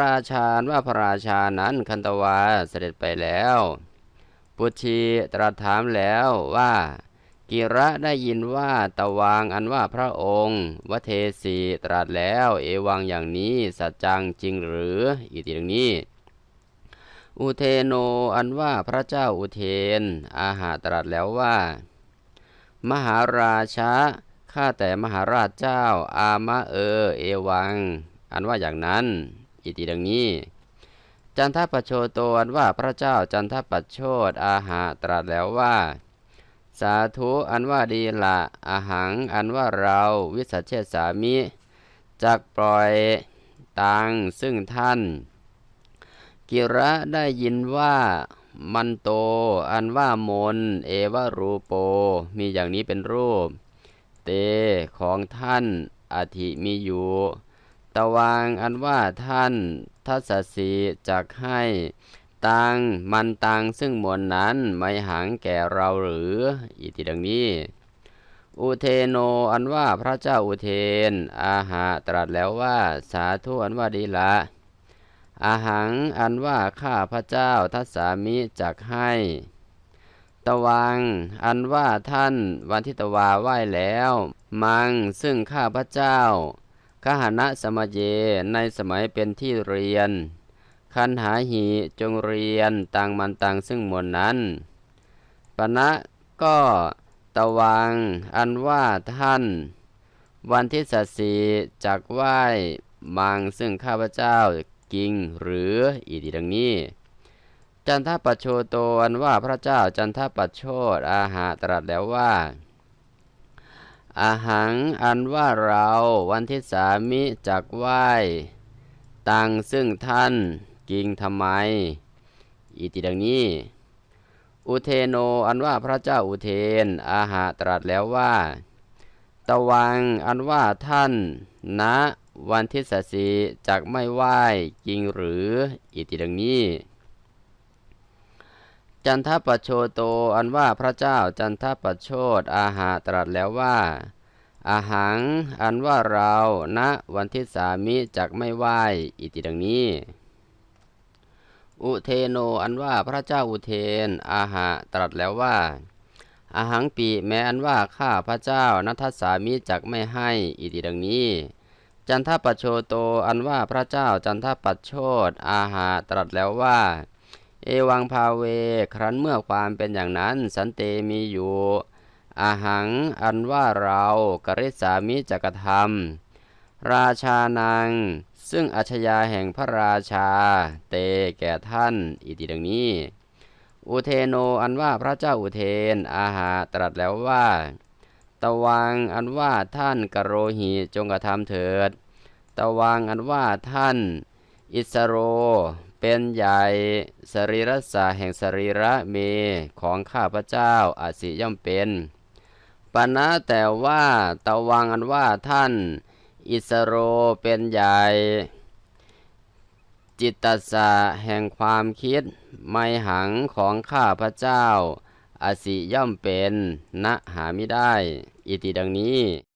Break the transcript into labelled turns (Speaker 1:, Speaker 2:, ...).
Speaker 1: ราชาว่าพระราชานั้นคันตวาเสด็จไปแล้ว ปุชีตรัสถามแล้วว่ากิระได้ยินว่าตะวางอันว่าพระองค์วเทสีตรัสแล้ว เอวังอย่างนี้สัจจังจริงหรืออีกทีดังนี้ อุเทโนอันว่าพระเจ้าอุเทน อาหาตรัสแล้วว่า มหาราชะข้าแต่มหาราชเจ้า อามะเออ เอวัง อันว่าอย่างนั้น อีกทีดังนี้ จันทปโชโตอันว่าพระเจ้าจันทปโชตอาหาตรัสแล้วว่า สาธุอันว่าดีละอาหังอันว่าเราวิสัชเชษสามิจักปล่อยตังซึ่งท่าน กิระได้ยินว่ามันโต อันว่ามน เอวารูโป มีอย่างนี้เป็นรูป เตของท่านอธิมีอยู่ ตะวางอันว่าท่านทัศสีจักให้ตังมันตังซึ่งมวลนั้นไม่หังแก่เราหรือ อีกทีดังนี้ อุเทโนอันว่าพระเจ้าอุเทน อาหาตรัสแล้วว่าสาธุอันว่าดีละอาหังอันว่าข้าพระเจ้าทัศามิจักให้ ตะวัง อันว่าท่านวันทิตวาไหว้แล้ว มังซึ่งข้าพระเจ้า ขหณะสมเยในสมัยเป็นที่เรียน คันหาหีจงเรียนต่างมันต่างซึ่งมวลนั้นปณะก็ตะวังอันว่าท่าน วันที่สัตสีจักไหวมังซึ่งข้าพเจ้ากิงหรืออีกดังนี้ จันทปัจโชโตอันว่าพระเจ้าจันทปัจโชตอาหาตรัสแล้วว่า อาหังอันว่าเราวันที่สามิจักไหว้ตังซึ่งท่านกิงทำไมอีติดังนี้ อุเทโนอันว่าพระเจ้าอุเทน อาหาตรัสแล้วว่าตะวังอันว่าท่านณวันที่สสีจักไม่ไหว้จริงหรืออีติดังนี้ จันทปโชโตอันว่าพระเจ้าจันทปโชตอาหาตรัสแล้วว่า อาหัง อันว่าเราณวันที่สามิจักไม่ไหวอิติดังนี้ อุเทโนอันว่าพระเจ้าอุเทน อาหาตรัสแล้วว่า อาหังปีแม้อันว่าข้าพระเจ้านัทสามิจักไม่ให้อิติดังนี้ จันทปโชโตอันว่าพระเจ้าจันทปโชตอาหาตรัสแล้วว่า เอวังภาเว ครั้นเมื่อความเป็นอย่างนั้น สันเตมีอยู่อาหังอันว่าเรากริสามิจักรทำราชานังซึ่งอัชยาแห่งพระราชา เตแก่ท่าน อิติดังนี้ อุเทโนอันว่าพระเจ้าอุเทน อาหาตรัสแล้วว่า ตวังอันว่าท่านกโรหีจงกระทำเถิด ตวังอันว่าท่าน อิสโร เป็นใหญ่สรีระสาแห่งสรีระเมของข้าพระเจ้าอาจสิย่อมเป็นปณะแต่ว่าตะวังอันว่าท่าน อิสโรเป็นใหญ่ จิตตสะแห่งความคิด ไม่หังของข้าพระเจ้าอาสิย่อมเป็นณหาไม่ได้ อิติดังนี้